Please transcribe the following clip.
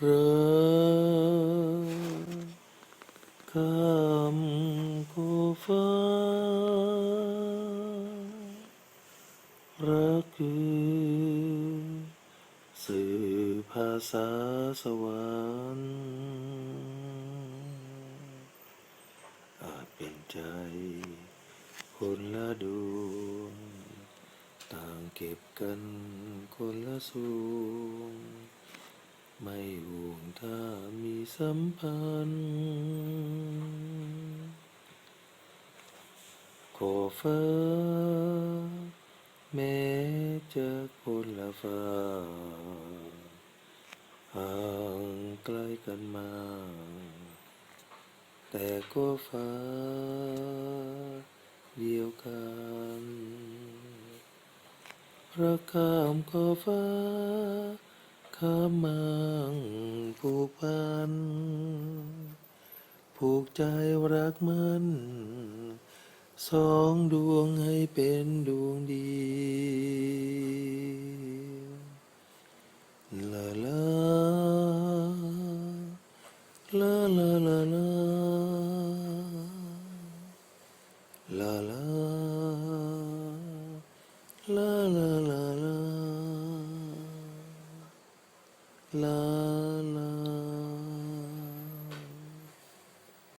คำกูฟ้ารักคือสื่อภาษาสวรรค์อาจเป็นใจคนละดวง ต่างเก็บกันคนละส่วง ไม่ห่วงถ้ามีสัมพันธ์ขอฟ้าแม้จะคนละฟ้าห่างไกลกันมา แต่ก็ฟ้าเดียวกันรักข้ามขอฟ้า ข้ามังผูกพัน ผูกใจรักมัน สองดวงให้เป็นดวงดี ลาลา ลาลาลาลา ลาลา ลาลาลา 了